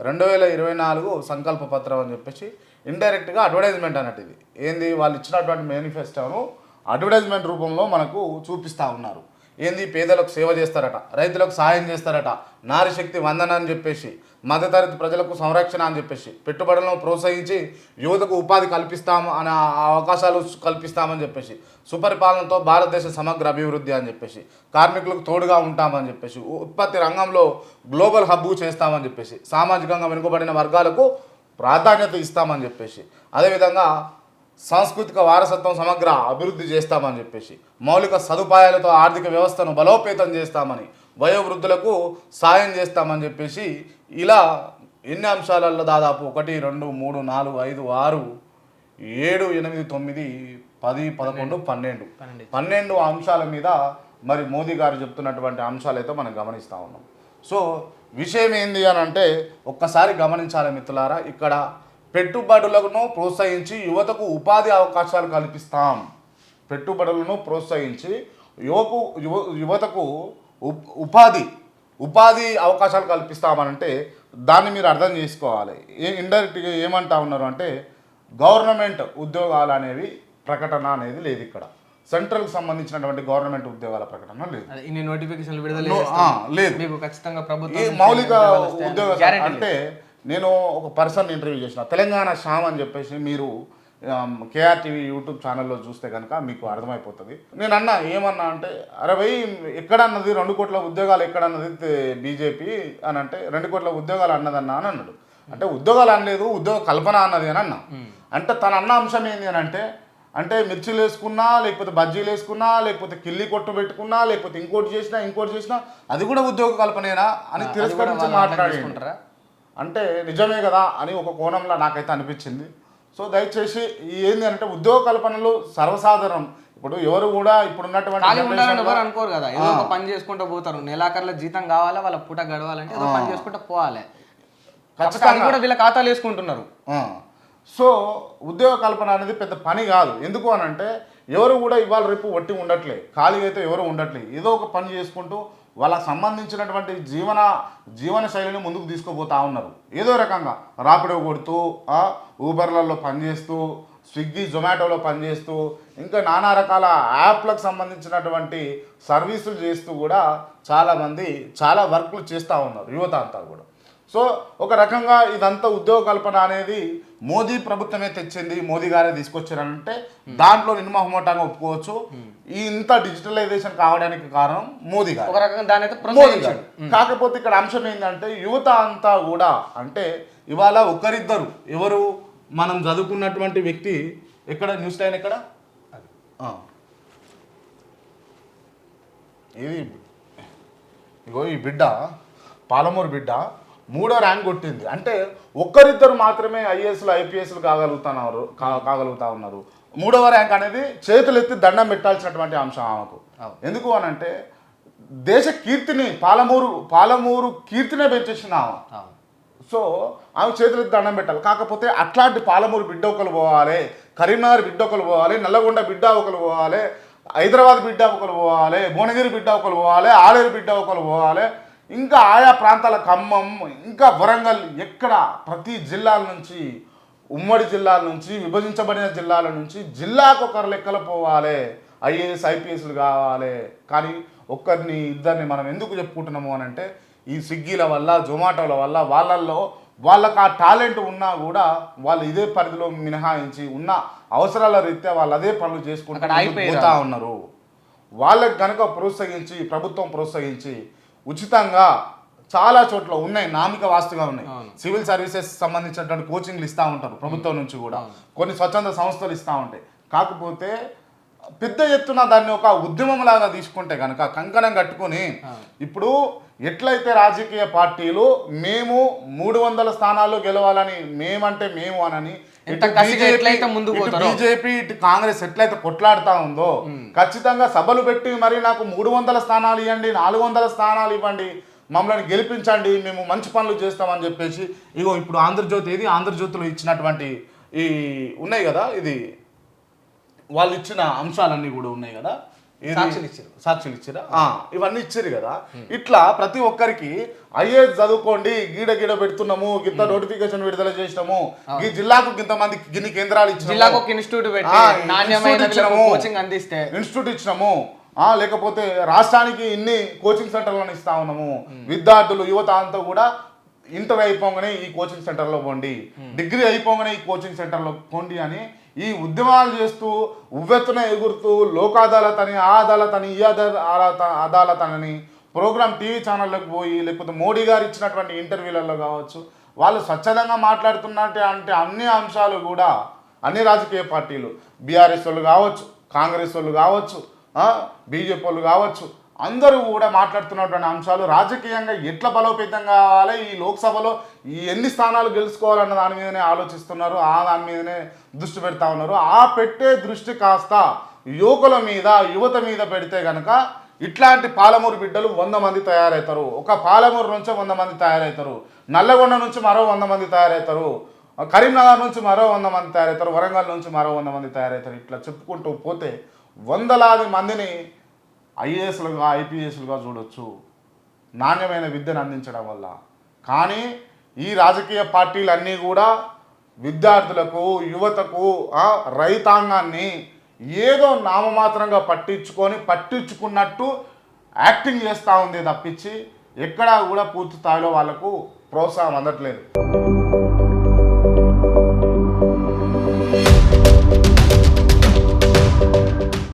రెండు వేల ఇరవై నాలుగు సంకల్ప పత్రం అని చెప్పేసి ఇండైరెక్ట్గా అడ్వర్టైజ్మెంట్ అన్నట్టు ఇది. ఏంది? వాళ్ళు ఇచ్చినటువంటి మేనిఫెస్టోను అడ్వర్టైజ్మెంట్ రూపంలో మనకు చూపిస్తూ ఉన్నారు. ఏంది పేదలకు సేవ చేస్తారట? రైతులకు సహాయం చేస్తారట? నారిశక్తి వందన అని చెప్పేసి మధ్యతరగతి ప్రజలకు సంరక్షణ అని చెప్పేసి పెట్టుబడులను ప్రోత్సహించి యువతకు ఉపాధి కల్పిస్తాము అనే అవకాశాలు కల్పిస్తామని చెప్పేసి సుపరిపాలనతో భారతదేశ సమగ్ర అభివృద్ధి అని చెప్పేసి కార్మికులకు తోడుగా ఉంటామని చెప్పేసి ఉత్పత్తి రంగంలో గ్లోబల్ హబ్బు చేస్తామని చెప్పేసి సామాజికంగా వెనుకబడిన వర్గాలకు ప్రాధాన్యత ఇస్తామని చెప్పేసి అదేవిధంగా సాంస్కృతిక వారసత్వం సమగ్ర అభివృద్ధి చేస్తామని చెప్పేసి మౌలిక సదుపాయాలతో ఆర్థిక వ్యవస్థను బలోపేతం చేస్తామని వయోవృద్ధులకు సాయం చేస్తామని చెప్పేసి ఇలా ఎన్ని అంశాలలో దాదాపు ఒకటి రెండు మూడు నాలుగు ఐదు ఆరు ఏడు ఎనిమిది తొమ్మిది పది పదకొండు పన్నెండు పన్నెండు. అంశాల మీద మరి మోదీ గారు చెప్తున్నటువంటి అంశాలైతే మనం గమనిస్తూ ఉన్నాం సో విషయం ఏంది అని అంటే ఒక్కసారి గమనించాలి మిత్రులారా ఇక్కడ పెట్టుబడులను ప్రోత్సహించి యువతకు ఉపాధి అవకాశాలు కల్పిస్తాం. పెట్టుబడులను ప్రోత్సహించి యువకు యువ యువతకు ఉప్- ఉపాధి ఉపాధి అవకాశాలు కల్పిస్తామనంటే దాన్ని మీరు అర్థం చేసుకోవాలి. ఏ ఇండైరెక్ట్గా ఏమంటా ఉన్నారు అంటే గవర్నమెంట్ ఉద్యోగాలు అనేవి ప్రకటన అనేది లేదు ఇక్కడ. సెంట్రల్కి సంబంధించినటువంటి గవర్నమెంట్ ఉద్యోగాల ప్రకటన లేదు. అదే ఇన్ని నోటిఫికేషన్లు విడుదల నో- చేస్తాం. ఆ, లేదు. మీకు ఖచ్చితంగా ప్రభుత్వం మౌలిక ఉద్యోగ అంటే నేను ఒక పర్సన్ ఇంటర్వ్యూ చేసిన. తెలంగాణ శ్యామ్ అని చెప్పేసి మీరు కేఆర్ టీవీ యూట్యూబ్ ఛానల్లో చూస్తే కనుక మీకు అర్థమైపోతుంది. నేను అన్నా ఏమన్నా అంటే అరే భయ్ ఎక్కడన్నది? రెండు కోట్ల ఉద్యోగాలు ఎక్కడన్నది? బీజేపీ అని అంటే రెండు కోట్ల ఉద్యోగాలు అన్నదన్నా అని అన్నాడు. అంటే ఉద్యోగాలు అనలేదు ఉద్యోగ కల్పన అన్నది అని అన్నా. అంటే తన అన్న అంశం ఏంది అని అంటే అంటే మిర్చిలు వేసుకున్నా లేకపోతే బజ్జీలు వేసుకున్నా లేకపోతే కిల్లి కొట్టు పెట్టుకున్నా లేకపోతే ఇంకోటి చేసినా ఇంకోటి చేసినా అది కూడా ఉద్యోగ కల్పనేనా అని తిరస్కరించి వాళ్ళు అర్థం మాట్లాడి చేసుకుంటారా? అంటే నిజమే కదా అని ఒక కోణంలో నాకైతే అనిపించింది. సో దయచేసి ఏంది అంటే ఉద్యోగ కల్పనలు సర్వసాధారణం. ఇప్పుడు ఎవరు కూడా ఇప్పుడు ఉన్నటువంటి ఎవరు అనుకోరు కదా. ఏదో ఒక పని చేసుకుంటూ పోతారు. నెలాఖరులో జీతం కావాలా వాళ్ళ పూట గడవాలంటే ఏదో పని చేసుకుంటూ పోవాలి. అది కూడా వీళ్ళ ఖాతాలు వేసుకుంటున్నారు. సో ఉద్యోగ కల్పన అనేది పెద్ద పని కాదు. ఎందుకు అని అంటే ఎవరు కూడా ఇవాళ రేపు వట్టి ఉండట్లే. ఖాళీగా అయితే ఎవరు ఉండట్లే. ఏదో ఒక పని చేసుకుంటూ వాళ్ళకి సంబంధించినటువంటి జీవన జీవన శైలిని ముందుకు తీసుకుపోతా ఉన్నారు. ఏదో రకంగా రాపిడో కొడుతూ ఊబర్లలో పనిచేస్తూ స్విగ్గీ జొమాటోలో పనిచేస్తూ ఇంకా నానా రకాల యాప్లకు సంబంధించినటువంటి సర్వీసులు చేస్తూ కూడా చాలామంది చాలా వర్క్లు చేస్తూ ఉన్నారు యువత అంతా కూడా. సో ఒక రకంగా ఇదంతా ఉద్యోగ కల్పన అనేది మోదీ ప్రభుత్వమే తెచ్చింది మోదీ గారే తీసుకొచ్చారంటే దాంట్లో నిర్మహమోటంగా ఒప్పుకోవచ్చు. ఈ ఇంత డిజిటలైజేషన్ కావడానికి కారణం మోదీ గారు. ఒక రకంగా దాని అయితే మోదీ గారు. ప్రోత్సహించాడు కాకపోతే ఇక్కడ అంశం ఏంటంటే యువత అంతా కూడా అంటే ఇవాళ ఒకరిద్దరు ఎవరు మనం చదువుకున్నటువంటి వ్యక్తి ఎక్కడ న్యూస్ లైన్ ఎక్కడ. ఇది ఇగో ఈ బిడ్డ పాలమూరు బిడ్డ మూడో ర్యాంక్ కొట్టింది. అంటే ఒక్కరిద్దరు మాత్రమే ఐఏఎస్లు ఐపీఎస్లు కాగలుగుతున్నారు కాగలుగుతా ఉన్నారు. మూడవ ర్యాంక్ అనేది చేతులు ఎత్తి దండం పెట్టాల్సినటువంటి అంశం ఆమెకు. ఎందుకు అని అంటే దేశ కీర్తిని పాలమూరు పాలమూరు కీర్తినే పెంచేసింది ఆమె. సో ఆమె చేతులకు దండం పెట్టాలి. కాకపోతే అట్లాంటి పాలమూరు బిడ్డ ఒకరు పోవాలి కరీంనగర్ బిడ్డ ఒకరు పోవాలి నల్లగొండ బిడ్డ ఒకరు పోవాలి హైదరాబాద్ బిడ్డ ఒకరు పోవాలి భువనగిరి బిడ్డ ఒకరు పోవాలి ఆలేరు బిడ్డ ఒకరు పోవాలి. ఇంకా ఆయా ప్రాంతాల ఖమ్మం ఇంకా వరంగల్ ఎక్కడ ప్రతి జిల్లాల నుంచి ఉమ్మడి జిల్లాల నుంచి విభజించబడిన జిల్లాల నుంచి జిల్లాకు ఒకరు లెక్కలు పోవాలి. ఐఏఎస్ ఐపీఎస్లు కావాలి. కానీ ఒక్కరిని ఇద్దరిని మనం ఎందుకు చెప్పుకుంటున్నాము అని అంటే ఈ స్విగ్గీల వల్ల జొమాటోల వల్ల వాళ్ళల్లో వాళ్ళకి ఆ టాలెంట్ ఉన్నా కూడా వాళ్ళు ఇదే పరిధిలో మినహాయించి ఉన్న అవసరాల రీత్యా వాళ్ళు అదే పనులు చేసుకుంటూ ఉన్నారు. వాళ్ళకి కనుక ప్రోత్సహించి ప్రభుత్వం ప్రోత్సహించి ఉచితంగా చాలా చోట్ల ఉన్నాయి నామిక వాస్తుగా ఉన్నాయి. సివిల్ సర్వీసెస్ సంబంధించినటువంటి కోచింగ్లు ఇస్తూ ఉంటారు ప్రభుత్వం నుంచి కూడా. కొన్ని స్వచ్ఛంద సంస్థలు ఇస్తూ ఉంటాయి. కాకపోతే పెద్ద ఎత్తున దాన్ని ఒక ఉద్యమం లాగా తీసుకుంటే కనుక కంకణం కట్టుకొని ఇప్పుడు ఎట్లయితే రాజకీయ పార్టీలు మేము మూడు వందల స్థానాల్లో గెలవాలని మేమంటే మేము అనని. బీజేపీ ఇటు కాంగ్రెస్ ఎట్లయితే కొట్లాడుతా ఉందో ఖచ్చితంగా సభలు పెట్టి మరి నాకు మూడు వందల స్థానాలు ఇవ్వండి నాలుగు వందల స్థానాలు ఇవ్వండి మమ్మల్ని గెలిపించండి మేము మంచి పనులు చేస్తామని చెప్పేసి ఇగో ఇప్పుడు ఆంధ్రజ్యోతి ఏది? ఆంధ్రజ్యోతిలో ఇచ్చినటువంటి ఈ ఉన్నాయి కదా ఇది. వాళ్ళు ఇచ్చిన అంశాలన్నీ కూడా ఉన్నాయి కదా. సాక్షులు ఇచ్చారు. సాక్షులు ఇచ్చిరా? ఇవన్నీ ఇచ్చారు కదా. ఇట్లా ప్రతి ఒక్కరికి ఐఏఎస్ చదువుకోండి గీడ గీడ పెడుతున్నాము గింత నోటిఫికేషన్ విడుదల చేసినాము ఈ జిల్లాకు గింత మంది గిన్ని కేంద్రాలు ఇచ్చినాము. ఇన్స్టిట్యూట్ ఇచ్చినాము. కోచింగ్ అందిస్తే. ఇన్స్టిట్యూట్ ఇచ్చినాము. ఆ, లేకపోతే రాష్ట్రానికి ఇన్ని కోచింగ్ సెంటర్లను ఇస్తా ఉన్నాము. విద్యార్థులు యువత అంతా కూడా ఇంటర్ అయిపోగానే ఈ కోచింగ్ సెంటర్లో పోండి. డిగ్రీ అయిపోగానే ఈ కోచింగ్ సెంటర్లో పోండి అని ఈ ఉద్యమాలు చేస్తూ ఉవ్వెత్తున ఎగురుతూ లోక్ అదాలత్ అని ఆ అదాలత్ అని ఈ అదా- అదాలత్ అని ప్రోగ్రామ్ టీవీ ఛానళ్ళకు పోయి లేకపోతే మోడీ గారు ఇచ్చినటువంటి ఇంటర్వ్యూలలో కావచ్చు వాళ్ళు స్వచ్ఛందంగా మాట్లాడుతున్నట్టే అంటే అన్ని అంశాలు కూడా అన్ని రాజకీయ పార్టీలు. బీఆర్ఎస్ వాళ్ళు కావచ్చు కాంగ్రెస్ వాళ్ళు కావచ్చు బీజేపీ వాళ్ళు కావచ్చు అందరూ కూడా మాట్లాడుతున్నటువంటి అంశాలు రాజకీయంగా ఎట్లా బలోపేతం కావాలి? ఈ లోక్సభలో ఈ ఎన్ని స్థానాలు గెలుచుకోవాలన్న దాని మీదనే ఆలోచిస్తున్నారు. ఆ దాని మీదనే దృష్టి పెడతా ఉన్నారు. ఆ పెట్టే దృష్టి కాస్త యువకుల మీద యువత మీద పెడితే కనుక ఇట్లాంటి పాలమూరు బిడ్డలు వంద మంది తయారవుతారు ఒక పాలమూరు నుంచి వంద మంది తయారవుతారు నల్లగొండ నుంచి మరో వంద మంది తయారవుతారు కరీంనగర్ నుంచి మరో వంద మంది తయారవుతారు వరంగల్ నుంచి మరో వంద మంది తయారవుతారు ఇట్లా చెప్పుకుంటూ పోతే వందలాది మందిని ఐఏఎస్లుగా ఐపీఎస్లుగా చూడొచ్చు. నాణ్యమైన విద్యను అందించడం వల్ల. కానీ ఈ రాజకీయ పార్టీలన్నీ కూడా విద్యార్థులకు యువతకు రైతాంగాన్ని ఏదో నామమాత్రంగా పట్టించుకొని పట్టించుకున్నట్టు యాక్టింగ్ చేస్తూ ఉంది తప్పించి ఎక్కడా కూడా పూర్తి స్థాయిలో వాళ్ళకు ప్రోత్సాహం అందట్లేదు.